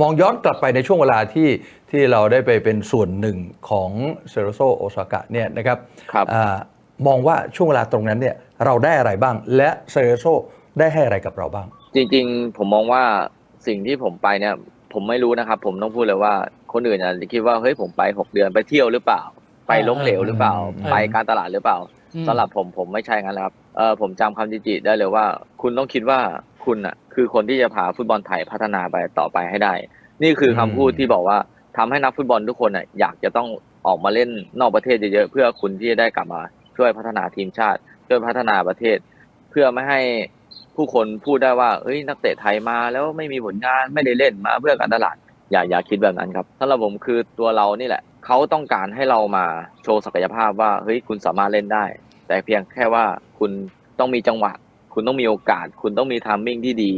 มองย้อนกลับไปในช่วงเวลาที่ที่เราได้ไปเป็นส่วนหนึ่งของเซโรโซโอซาก้าเนี่ยนะครับครับอามองว่าช่วงเวลาตรงนั้นเนี่ยเราได้อะไรบ้าง และเซโรโซได้ให้อะไรกับเราบ้าง จริงๆ ผมมองว่าสิ่งที่ผมไปเนี่ยผมไม่รู้นะครับ ผมต้องพูดเลยว่าคนอื่นอาจจะคิดว่าเฮ้ยผมไปหกเดือนไปเที่ยวหรือเปล่า ไปล้มเหลวหรือเปล่าอืมไปการตลาดหรือเปล่าอืมสำหรับผมผมไม่ใช่งั้นแล้วครับเออผมจำคำจิจิได้เลยว่า คุณต้องคิดว่า คุณอะ คือคนที่จะพาฟุตบอลไทยพัฒนาไปต่อไปให้ได้ นี่คือคำพูดที่บอกว่าทำให้นักฟุตบอลทุกคนอะอยากจะต้องออกมาเล่นนอกประเทศเยอะๆเพื่อคุณที่จะได้กลับมาช่วยพัฒนาทีมชาติ ช่วยพัฒนาประเทศ เพื่อไม่ให้ผู้คนพูดได้ว่าเฮ้ยนักเตะไทยมาแล้วไม่มีผลงานไม่ได้เล่นมาเพื่อการตลาด อย่าอย่าคิดแบบนั้นครับสำหรับผมคือตัวเรานี่แหละเขาต้องการให้เรามาโชว์ศักยภาพว่าเฮ้ยคุณสามารถเล่นได้ แต่เพียงแค่ว่าคุณต้องมีจังหวะ คุณต้องมีโอกาส คุณต้องมีทัมมิ่งที่ดี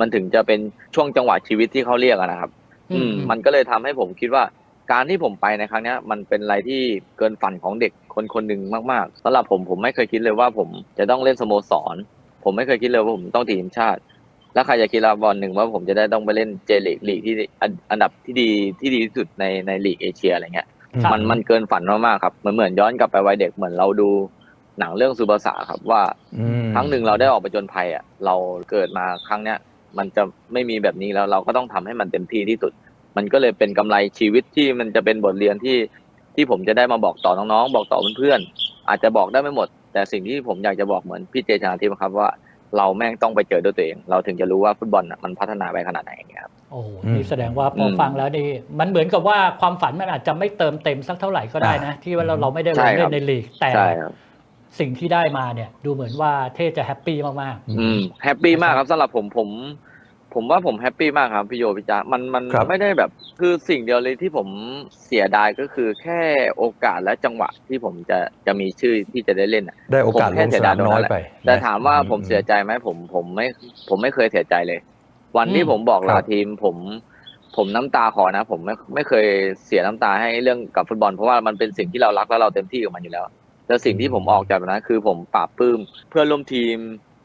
มันถึงจะเป็นช่วงจังหวะชีวิตที่เขาเรียกอะนะครับ อืม มันก็เลยทำให้ผมคิดว่าการที่ผมไปในครั้งเนี้ยมันเป็นอะไรที่เกินฝันของเด็กคนคนหนึ่งมากๆสำหรับผมผมไม่เคยคิดเลยว่าผมจะต้องเล่นสโมสร ผมไม่เคยคิดเลยว่าผมต้องติดทีมชาติ แล้วใครจะคิดละบอลหนึ่งว่าผมจะได้ต้องไปเล่นเจลีกลีกที่อันอันดับที่ดีที่ดีที่สุดในในลีกเอเชียอะไรเงี้ยครับมันมันเกินฝันมากๆครับเหมือนเหมือนย้อนกลับไปวัยเด็กเหมือนเราดูหนังเรื่องซูบาสะครับว่าอืม ครั้งหนึ่งเราได้ออกไปจนภัยอะเราเกิดมาครั้งเนี้ยมันจะไม่มีแบบนี้แล้วเราก็ต้องทำให้มันเต็มที่ที่สุด มันก็เลยเป็นกำไรชีวิตที่มันจะเป็นบทเรียนที่ที่ผมจะได้มาบอกต่อน้องๆ บอกต่อเพื่อนๆอาจจะบอกได้ไม่หมด แต่สิ่งที่ผมอยากจะบอกเหมือนพี่เจชนาทิพย์ครับว่าเราแม่งต้องไปเจอด้วยตัวเอง เราถึงจะรู้ว่าฟุตบอลน่ะมันพัฒนาไปขนาดไหนอย่างเงี้ยครับโอ้โหอืมนี่แสดงว่าพออมฟังแล้วนี่มันเหมือนกับว่าความฝันมันอาจจะไม่เติมเต็มสักเท่าไหร่ก็ได้นะ ที่ว่าเราเราไม่ได้ลใช่งคเล่รับนในลีกแต่ใช่ครับ สิ่งที่ได้มาเนี่ย ดูเหมือนว่าเทจะแฮปปี้มากอืมแฮปปี้มากครับสำหรับผมผม ผมว่าผมแฮปปี้มากครับพี่โยพี่จ๊ะมันมันครับ ไม่ได้แบบ คือสิ่งเดียวเลยที่ผมเสียดายก็คือแค่โอกาสและจังหวะที่ผมจะจะมีชื่อที่จะได้เล่นน่ะ ได้โอกาสผมลแค่งเสีสยดานายมน้อยตรงนั้นแหละไปแต่ถามว่าอืผมเสียใจไหมผมผมไม่ผมไม่เคยเสียใจเลย วันที่ผมบอกครัลาบทีม ผมผมน้ำตาขอนะ ผมไม่ไม่เคยเสียน้ำตาให้เรื่องกับฟุตบอล เพราะว่ามันเป็นสิ่งที่เรารักและเราเต็มที่กับมันอยู่แล้ว แต่สิ่งที่ผมออกจากนั้นคือผมปราบปลื้มเพื่อนร่วมทีม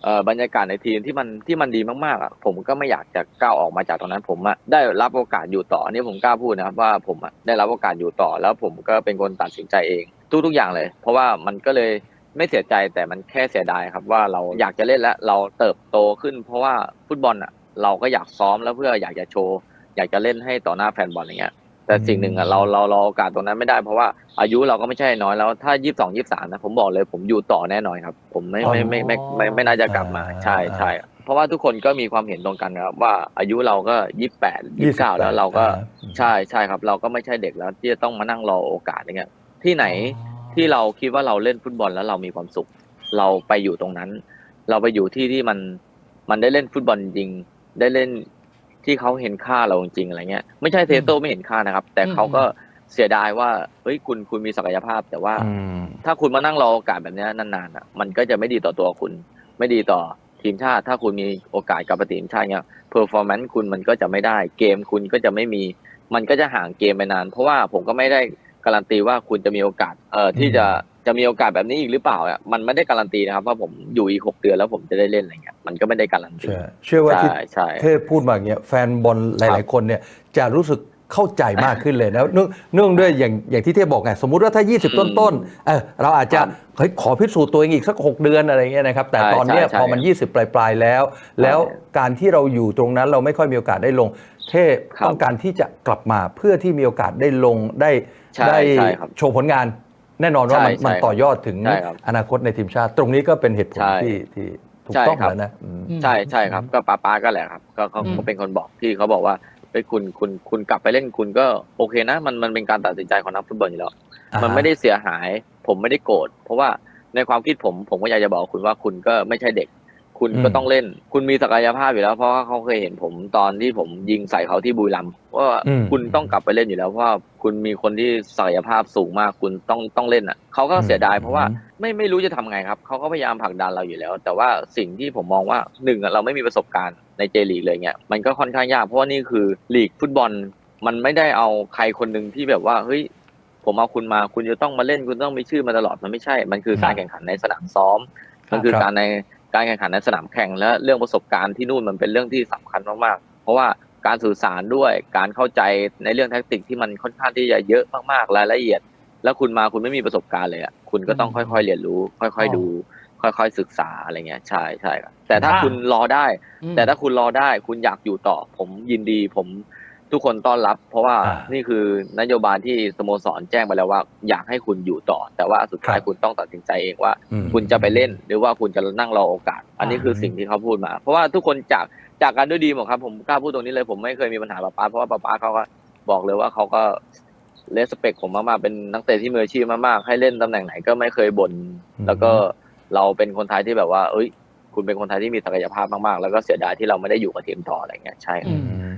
เอ่อบรรยากาศในทีมที่มันที่มันดีมากๆอะผมก็ไม่อยากจะก้าวออกมาจากตรงนั้น ผมอะได้รับโอกาสอยู่ต่ออันนี้ผมกล้าพูดนะครับว่าผมอะได้รับโอกาสอยู่ต่อ แล้วผมก็เป็นคนตัดสินใจเอง ทุกๆอย่างเลย เพราะว่ามันก็เลยไม่เสียใจแต่มันแค่เสียดายครับว่าเราอยากจะเล่นและเราเติบโตขึ้น เพราะว่าฟุตบอลอะเราก็อยากซ้อมแล้วเพื่ออยากจะโชว์อยากจะเล่นให้ต่อหน้าแฟนบอลอย่างเงี้ย แต่สิ่งหนึ่งอะเราเราเราโอกาสตรงนั้นไม่ได้เพราะว่าอายุเราก็ไม่ใช่น้อยแล้วถ้ายี่สิบสองยี่สิบสามนะผมบอกเลยผมอยู่ต่อแน่นอนครับ ผมไม่ไม่ไม่ไม่ไม่ไม่ไม่น่าจะกลับมาอ่าใช่ใช่เพราะว่าทุกคนก็มีความเห็นตรงกันนะครับว่าอายุเราก็ยี่สิบแปดยี่สิบเก้าแล้วเราก็อ่าใช่ใช่ครับ เราก็ไม่ใช่เด็กแล้วที่จะต้องมานั่งรอโอกาสอย่างเงี้ยที่ไหนๆที่เราคิดว่าเราเล่นฟุตบอลแล้วเรามีความสุข เราไปอยู่ตรงนั้น เราไปอยู่ที่ที่มันมันได้เล่นฟุตบอลจริงได้เล่น ที่เขาเห็นค่าเราจริงๆอะไรเงี้ยไม่ใช่เทโต้ไม่เห็นค่านะครับ แต่เขาก็เสียดายว่าเฮ้ยคุณคุณมีศักยภาพ แต่ว่าอืมถ้าคุณมานั่งรอโอกาสแบบเนี้ยนานๆอะมันก็จะไม่ดีต่อตัวคุณ ไม่ดีต่อทีมชาติ ถ้าคุณมีโอกาสกลับไปทีมชาติเนี้ยเพอร์ฟอร์แมนซ์คุณมันก็จะไม่ได้ เกมคุณก็จะไม่มี มันก็จะห่างเกมไปนาน เพราะว่าผมก็ไม่ได้การันตีว่าคุณจะมีโอกาสเอ่อที่จะ จะมีโอกาสแบบนี้อีกหรือเปล่าอะมันไม่ได้การันตีนะครับว่าผมอยู่อีกหกเดือนแล้วผมจะได้เล่นอะไรเงี้ยมันก็ไม่ได้การันตีเชื่อเชื่อว่าที่ใช่ใช่เทพพูดมาอย่างเงี้ยแฟนบอลหลาย ๆ คนเนี่ยจะรู้สึกเข้าใจมากขึ้นเลยนะเนื่องเนื่องด้วยอย่างอย่างที่เทพบอกไงสมมุติว่าถ้า 20 ต้นต้นๆเออเราอาจจะครับเฮ้ยขอพิสูจน์ตัวเองอีกสัก 6 เดือนอะไรเงี้ยนะครับแต่ใช่ตอนเนี้ยใช่พอมัน 20 ปลายๆแล้ว แล้วการที่เราอยู่ตรงนั้นเราไม่ค่อยมีโอกาสได้ลง เทพครับต้องการที่จะกลับมาเพื่อที่มีโอกาสได้ลงได้ใช่ได้ใช่ครับโชว์ผลงาน แน่นอนว่ามันใช่มันใช่ต่อยอดถึงใช่ครับอนาคตในทีมชาติ ตรงนี้ก็เป็นเหตุผลใช่ที่ที่ถูกใช่ต้องครับ แล้วนะอืมอืม ใช่ใช่ครับ ก็ป้าป้าก็แหละครับก็เขาอืม เขาเป็นคนบอกที่เขาบอกว่าเฮ้ยคุณคุณคุณกลับไปเล่นคุณก็โอเคนะ มันมันเป็นการตัดสินใจของนักฟุตบอลอยู่แล้ว มันไม่ได้เสียหาย ผมไม่ได้โกรธเพราะว่าในความคิดผมผมก็อยากจะบอกคุณว่าคุณก็ไม่ใช่เด็ก คุณก็อืมต้องเล่น คุณมีศักยภาพอยู่แล้ว เพราะว่าเขาเคยเห็นผมตอนที่ผมยิงใส่เขาที่บุรีรัมย์ว่าอืมคุณต้องกลับไปเล่นอยู่แล้วเพราะว่าคุณมีคนที่ศักยภาพสูงมากคุณต้องต้องเล่นอะเขาก็เสียดายเพราะว่าไม่ไม่รู้จะทำไงครับเขาก็พยายามผลักดันเราอยู่แล้ว แต่ว่าสิ่งที่ผมมองว่าหนึ่งอะเราไม่มีประสบการณ์ในเจลีกเลยเงี้ยมันก็ค่อนข้างยากเพราะว่านี่คือลีกฟุตบอล มันไม่ได้เอาใครคนหนึ่งที่แบบว่าเฮ้ยผมเอาคุณมาคุณจะต้องมาเล่นคุณต้องมีชื่อมาตลอดมันไม่ใช่ มันคือการแข่งขันในสนามซ้อม มันคือครับการใน การแข่งขันในสนามแข่งและเรื่องประสบการณ์ที่นู่นมันเป็นเรื่องที่สำคัญมากๆ เพราะว่าการสื่อสารด้วยการเข้าใจในเรื่องแท็กติกที่มันค่อนข้างที่จะเยอะมากๆรายละเอียด แล้วคุณมาคุณไม่มีประสบการณ์เลยอะคุณก็ต้องอืมค่อยๆเรียนรู้ ค่อยๆดู ค่อยๆศึกษาอะไรเงี้ยใช่ใช่ครับแต่ถ้าอ่าคุณรอได้อืมแต่ถ้าคุณรอได้คุณอยากอยู่ต่อ ผมยินดีผม ทุกคนต้อนรับ เพราะว่าอ่านี่คือนโยบายที่สโมสรแจ้งไปแล้วว่า อยากให้คุณอยู่ต่อ แต่ว่าสุดท้ายครับ คุณต้องตัดสินใจเองว่า อืม คุณจะไปเล่นหรือว่าคุณจะนั่งรอโอกาส อันนี้คือสิ่งที่เขาพูดมา เพราะว่าทุกคนจากจากกันด้วยดีหมดครับ ผมกล้าพูดตรงนี้เลยผมไม่เคยมีปัญหาป๊าป๊าเพราะว่าป๊าป๊าเขาก็บอกเลยว่าเขาก็เลสเปคผมมากๆเป็นนักเตะที่มืออาชีพมากๆให้เล่นตำแหน่งไหนก็ไม่เคยบ่นอืม แล้วก็เราเป็นคนไทยที่แบบว่า เอ้ย คุณเป็นคนไทยที่มีศักยภาพมากๆ แล้วก็เสียดายที่เราไม่ได้อยู่กับทีมต่ออะไรเงี้ยใช่ครับ อืมอืม